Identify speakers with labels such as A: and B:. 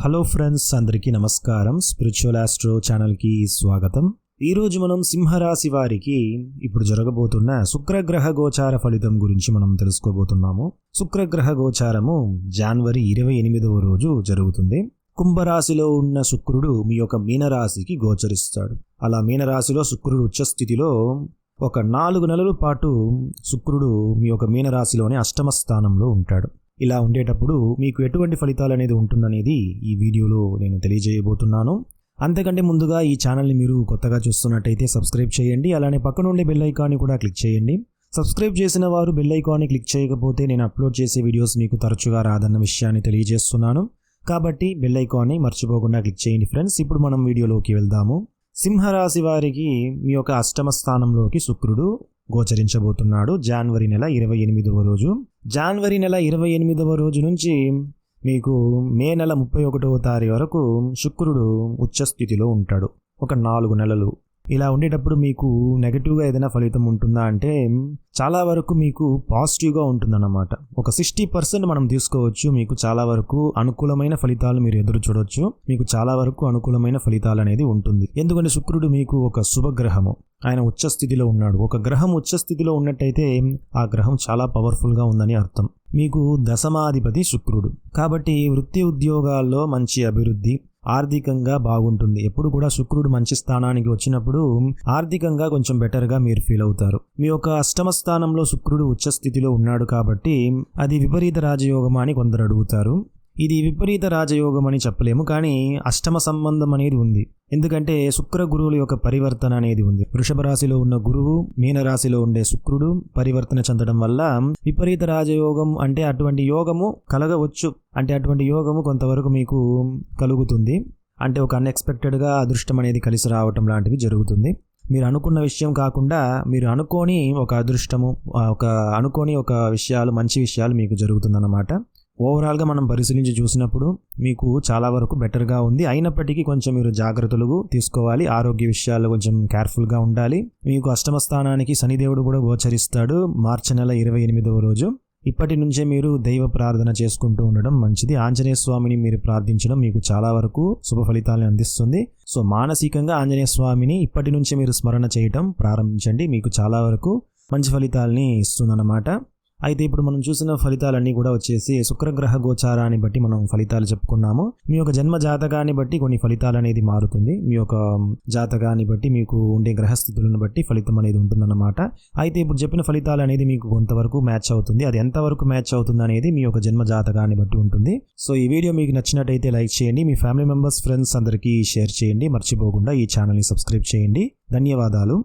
A: Hello friends అందరికీ నమస్కారం. Spiritual astro ఛానల్కి స్వాగతం. ఈరోజు మనం సింహరాశి వారికి ఇప్పుడు జరగబోతున్న శుక్రగ్రహ గోచార ఫలితం గురించి మనం తెలుసుకోబోతున్నాము. శుక్రగ్రహ గోచారము జనవరి ఇరవై ఎనిమిదవ రోజు జరుగుతుంది. కుంభరాశిలో ఉన్న శుక్రుడు మీ యొక్క మీనరాశికి గోచరిస్తాడు. అలా మీనరాశిలో శుక్రుడు ఉచ్చస్థితిలో ఒక నాలుగు నెలల పాటు శుక్రుడు మీ యొక్క మీనరాశిలోని అష్టమ స్థానంలో ఉంటాడు. ఇలా ఉండేటప్పుడు మీకు ఎటువంటి ఫలితాలు అనేది ఉంటుందనేది ఈ వీడియోలో నేను తెలియజేయబోతున్నాను. అంతకంటే ముందుగా ఈ ఛానల్ని మీరు కొత్తగా చూస్తున్నట్టయితే సబ్స్క్రైబ్ చేయండి. అలానే పక్కన ఉండే బెల్ ఐకాన్ని కూడా క్లిక్ చేయండి. సబ్స్క్రైబ్ చేసిన వారు బెల్ ఐకాన్ని క్లిక్ చేయకపోతే నేను అప్లోడ్ చేసే వీడియోస్ మీకు తరచుగా రాదన్న విషయాన్ని తెలియజేస్తున్నాను. కాబట్టి బెల్ ఐకాన్ని మర్చిపోకుండా క్లిక్ చేయండి ఫ్రెండ్స్. ఇప్పుడు మనం వీడియోలోకి వెళ్దాము. సింహరాశి వారికి మీ యొక్క అష్టమ స్థానంలోకి శుక్రుడు. గోచరించబోతున్నాడు. జనవరి నెల ఇరవై ఎనిమిదవ రోజు. జనవరి నెల ఇరవై ఎనిమిదవ రోజు నుంచి మీకు మే నెల ముప్పై ఒకటవ తారీఖు వరకు శుక్రుడు ఉచ్చస్థితిలో ఉంటాడు. ఒక నాలుగు నెలలు. ఇలా ఉండేటప్పుడు మీకు నెగటివ్గా ఏదైనా ఫలితం ఉంటుందా అంటే చాలా వరకు మీకు పాజిటివ్గా ఉంటుందన్నమాట. ఒక సిక్స్టీ పర్సెంట్ మనం తీసుకోవచ్చు మీకు చాలా వరకు అనుకూలమైన ఫలితాలు మీరు ఎదురు చూడొచ్చు. మీకు చాలా వరకు అనుకూలమైన ఫలితాలు అనేది ఉంటుంది. ఎందుకంటే శుక్రుడు మీకు ఒక శుభగ్రహము. ఆయన ఉచ్చస్థితిలో ఉన్నాడు. ఒక గ్రహం ఉచ్చస్థితిలో ఉన్నట్టయితే ఆ గ్రహం చాలా పవర్ఫుల్గా ఉందని అర్థం. మీకు దశమాధిపతి శుక్రుడు. కాబట్టి వృత్తి ఉద్యోగాల్లో మంచి అభివృద్ధి ఆర్థికంగా బాగుంటుంది. ఎప్పుడు కూడా శుక్రుడు మంచి స్థానానికి వచ్చినప్పుడు ఆర్థికంగా కొంచెం బెటర్గా మీరు ఫీల్ అవుతారు. మీ యొక్క అష్టమ స్థానంలో శుక్రుడు ఉచ్చ స్థితిలో ఉన్నాడు కాబట్టి అది విపరీత రాజయోగమా అని కొందరు అడుగుతారు. ఇది విపరీత రాజయోగం అని చెప్పలేము కానీ అష్టమ సంబంధం అనేది ఉంది. ఎందుకంటే శుక్ర గురువుల యొక్క పరివర్తన అనేది ఉంది. వృషభ రాశిలో ఉన్న గురువు మీనరాశిలో ఉండే శుక్రుడు పరివర్తన చెందడం వల్ల విపరీత రాజయోగం అంటే అటువంటి యోగము కలగవచ్చు. అంటే అటువంటి యోగము కొంతవరకు మీకు కలుగుతుంది. అంటే ఒక అన్ఎక్స్పెక్టెడ్గా అదృష్టం అనేది కలిసి రావటం లాంటివి జరుగుతుంది. మీరు అనుకున్న విషయం కాకుండా మీరు అనుకోని ఒక అదృష్టము ఒక అనుకోని ఒక విషయాలు మంచి విషయాలు మీకు జరుగుతుందన్నమాట. ఓవరాల్గా మనం పరిశీలించి చూసినప్పుడు మీకు చాలా వరకు బెటర్గా ఉంది. అయినప్పటికీ కొంచెం మీరు జాగ్రత్తలు తీసుకోవాలి. ఆరోగ్య విషయాల్లో కొంచెం కేర్ఫుల్గా ఉండాలి. మీకు అష్టమ స్థానానికి శనిదేవుడు కూడా గోచరిస్తాడు మార్చి నెల ఇరవై ఎనిమిదవ రోజు. ఇప్పటి నుంచే మీరు దైవ ప్రార్థన చేసుకుంటూ ఉండడం మంచిది. ఆంజనేయ స్వామిని మీరు ప్రార్థించడం మీకు చాలా వరకు శుభ ఫలితాలను అందిస్తుంది. సో మానసికంగా ఆంజనేయ స్వామిని ఇప్పటి నుంచే మీరు స్మరణ చేయటం ప్రారంభించండి. మీకు చాలా వరకు మంచి ఫలితాలని ఇస్తుందన్నమాట. అయితే ఇప్పుడు మనం చూసిన ఫలితాలన్నీ కూడా వచ్చేసి శుక్రగ్రహ గోచారాన్ని బట్టి మనం ఫలితాలు చెప్పుకున్నాము. మీ యొక్క జన్మ జాతకాన్ని బట్టి కొన్ని ఫలితాలు అనేది మారుతుంది. మీ యొక్క జాతకాన్ని బట్టి మీకు ఉండే గ్రహస్థితులను బట్టి ఫలితం అనేది ఉంటుందన్నమాట. అయితే ఇప్పుడు చెప్పిన ఫలితాలు అనేది మీకు కొంతవరకు మ్యాచ్ అవుతుంది. అది ఎంతవరకు మ్యాచ్ అవుతుంది అనేది మీ యొక్క జన్మ జాతకాన్ని బట్టి ఉంటుంది. సో ఈ వీడియో మీకు నచ్చినట్టయితే లైక్ చేయండి. మీ ఫ్యామిలీ మెంబర్స్ ఫ్రెండ్స్ అందరికీ షేర్ చేయండి. మర్చిపోకుండా ఈ ఛానల్ని సబ్స్క్రైబ్ చేయండి. ధన్యవాదాలు.